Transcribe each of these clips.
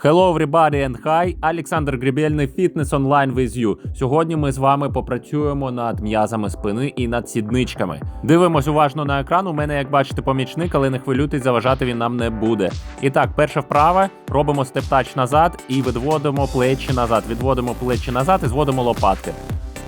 Hello everybody and hi, Олександр Гребельний Fitness Online with you. Сьогодні ми з вами попрацюємо над м'язами спини і над сідничками. Дивимось уважно на екран. У мене, як бачите, помічник, але не хвилюйтесь, заважати він нам не буде. І так, перша вправа, робимо степ-тач назад і відводимо плечі назад. Відводимо плечі назад і зводимо лопатки.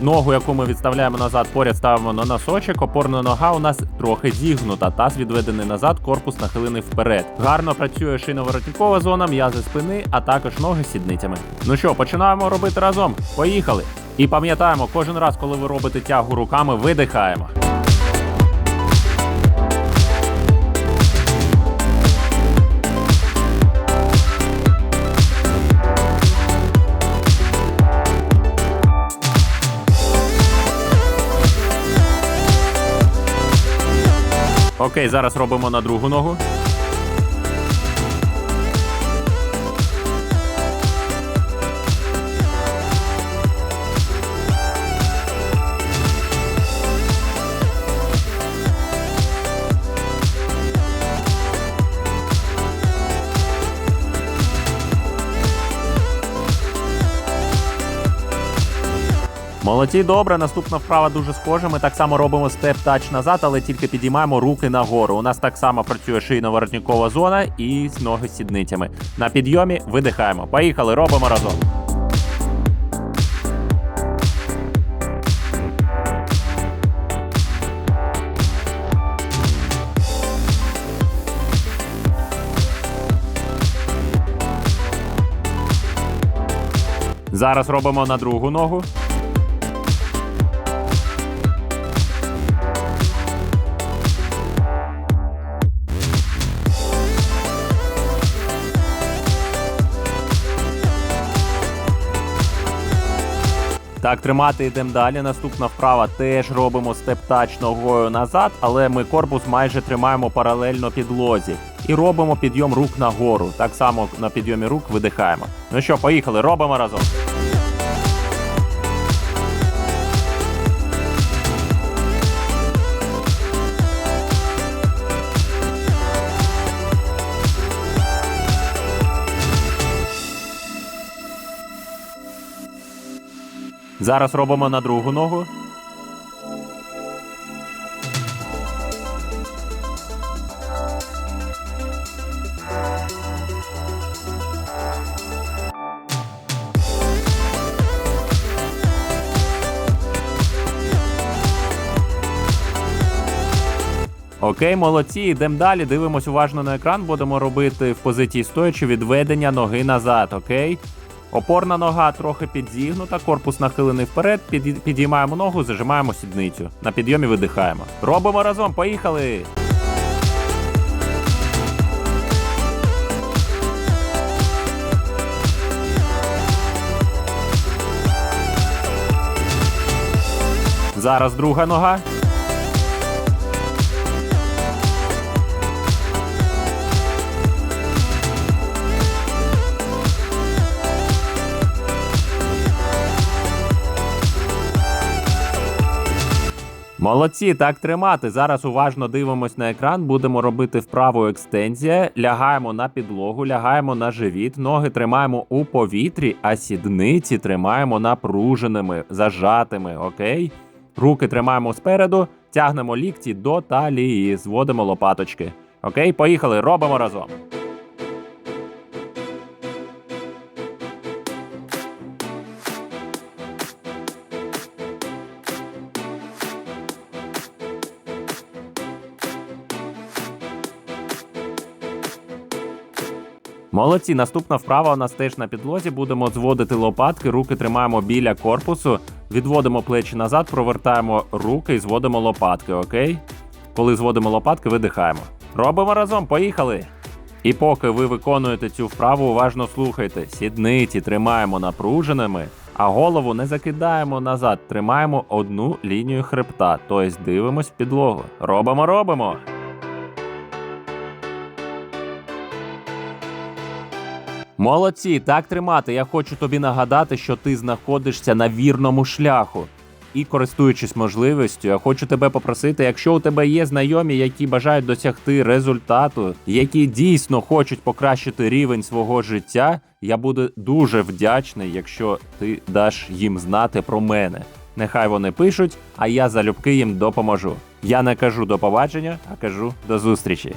Ногу, яку ми відставляємо назад, поряд ставимо на носочок. Опорна нога у нас трохи зігнута. Таз відведений назад, корпус нахилений вперед. Гарно працює шийно-воротникова зона, м'язи спини, а також ноги сідницями. Ну що, починаємо робити разом. Поїхали! І пам'ятаємо, кожен раз, коли ви робите тягу руками, видихаємо. Окей, зараз робимо на другу ногу. Молодці, добре. Наступна вправа дуже схожа. Ми так само робимо степ-тач назад, але тільки підіймаємо руки нагору. У нас так само працює шийно-воротникова зона і ноги з сідницями. На підйомі видихаємо. Поїхали, робимо разом. Зараз робимо на другу ногу. Так, тримати йдемо далі. Наступна вправа теж робимо степ-тач ногою назад, але ми корпус майже тримаємо паралельно підлозі. І робимо підйом рук нагору. Так само на підйомі рук видихаємо. Ну що, поїхали, робимо разом. Зараз робимо на другу ногу. Окей, молодці, йдемо далі. Дивимось уважно на екран. Будемо робити в позиції стоячи відведення ноги назад. Окей. Опорна нога трохи підзігнута, корпус нахилений вперед. Під, підіймаємо ногу, зажимаємо сідницю. На підйомі видихаємо. Робимо разом, поїхали! Зараз друга нога. Молодці, так тримати. Зараз уважно дивимось на екран. Будемо робити вправу екстензія. Лягаємо на підлогу, лягаємо на живіт, ноги тримаємо у повітрі, а сідниці тримаємо напруженими, зажатими. Окей? Руки тримаємо спереду, тягнемо лікті до талії, зводимо лопаточки. Окей, поїхали, робимо разом. Молодці, наступна вправа у нас теж на підлозі. Будемо зводити лопатки, руки тримаємо біля корпусу, відводимо плечі назад, провертаємо руки і зводимо лопатки, окей? Коли зводимо лопатки, видихаємо. Робимо разом, поїхали! І поки ви виконуєте цю вправу, уважно слухайте. Сідниці тримаємо напруженими, а голову не закидаємо назад. Тримаємо одну лінію хребта, тобто дивимось підлогу. Робимо, робимо! Молодці, так тримати. Я хочу тобі нагадати, що ти знаходишся на вірному шляху. І користуючись можливістю, я хочу тебе попросити, якщо у тебе є знайомі, які бажають досягти результату, які дійсно хочуть покращити рівень свого життя, я буду дуже вдячний, якщо ти даш їм знати про мене. Нехай вони пишуть, а я залюбки їм допоможу. Я не кажу до побачення, а кажу до зустрічі.